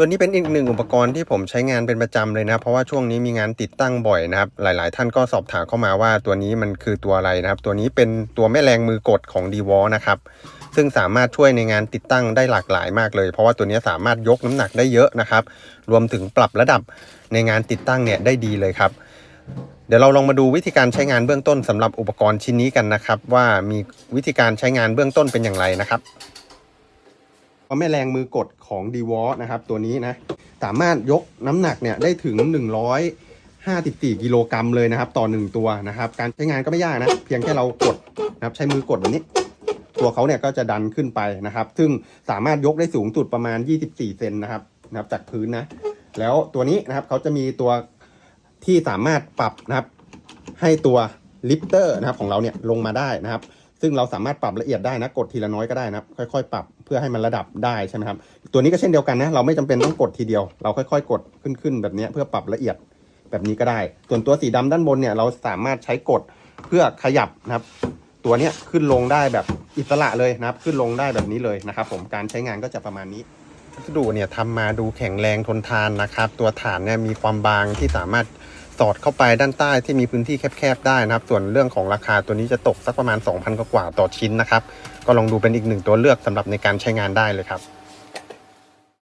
ตัวนี้เป็นอีกหนึ่งอุปกรณ์ที่ผมใช้งานเป็นประจำเลยนะ เพราะว่าช่วงนี้มีงานติดตั้งบ่อยนะครับ หลายๆ ท่านก็สอบถามเข้ามาว่าตัวนี้มันคือตัวอะไรนะครับ ตัวนี้เป็นตัวแม่แรงมือกดของ d w a l นะครับ ซึ่งสามารถช่วยในงานติดตั้งได้หลากหลายมากเลย เพราะว่าตัวนี้สามารถยกน้ำหนักได้เยอะนะครับ รวมถึงปรับระดับในงานติดตั้งเนี่ยได้ดีเลยครับ เดี๋ยวเราลองมาดูวิธีการใช้งานเบื้องต้นสำหรับอุปกรณ์ชิ้นนี้กันนะครับ ว่ามีวิธีการใช้งานเบื้องต้นเป็นอย่างไรนะครับ แม่แรงมือกดของ d w a l นะครับตัวนี้นะ สามารถยกน้ำหนักเนี่ยได้ถึง 154 กิโลกรัมเลยนะครับต่อ 1 ตัวนะครับ การใช้งานก็ไม่ยากนะ เพียงแค่เรากดนะครับใช้มือกดแบบนี้ ตัวเขาเนี่ยก็จะดันขึ้นไปนะครับ ซึ่งสามารถยกได้สูงสุดประมาณ 24 เซนนะครับนะครับจากพื้นนะ แล้วตัวนี้นะครับเขาจะมีตัวที่สามารถปรับนะครับให้ตัวลิฟเตอร์นะครับของเราเนี่ยลงมาได้นะครับ ซึ่งเราสามารถปรับละเอียดได้นะ กดทีละน้อยก็ได้นะค่อยๆ ปรับเพื่อให้มันระดับได้ใช่ไหมครับ ตัวนี้ก็เช่นเดียวกันนะ เราไม่จำเป็นต้องกดทีเดียว เราค่อยๆ กดขึ้นๆแบบนี้เพื่อปรับละเอียดแบบนี้ก็ได้ ส่วนตัวสีดำด้านบนเนี่ยเราสามารถใช้กดเพื่อขยับนะครับ ตัวเนี้ยขึ้นลงได้แบบอิสระเลยนะครับ ขึ้นลงได้แบบนี้เลยนะครับ ผมการใช้งานก็จะประมาณนี้วัสดุเนี่ยทำมาดูแข็งแรงทนทานนะครับ ตัวฐานเนี่ยมีความบางที่สามารถ สอดเข้าไปด้านใต้ที่มีพื้นที่แคบๆได้นะครับ ส่วนเรื่องของราคาตัวนี้จะตกสักประมาณ 2,000 กว่าต่อชิ้นนะครับ ก็ลองดูเป็นอีกหนึ่งตัวเลือกสำหรับในการใช้งานได้เลยครับ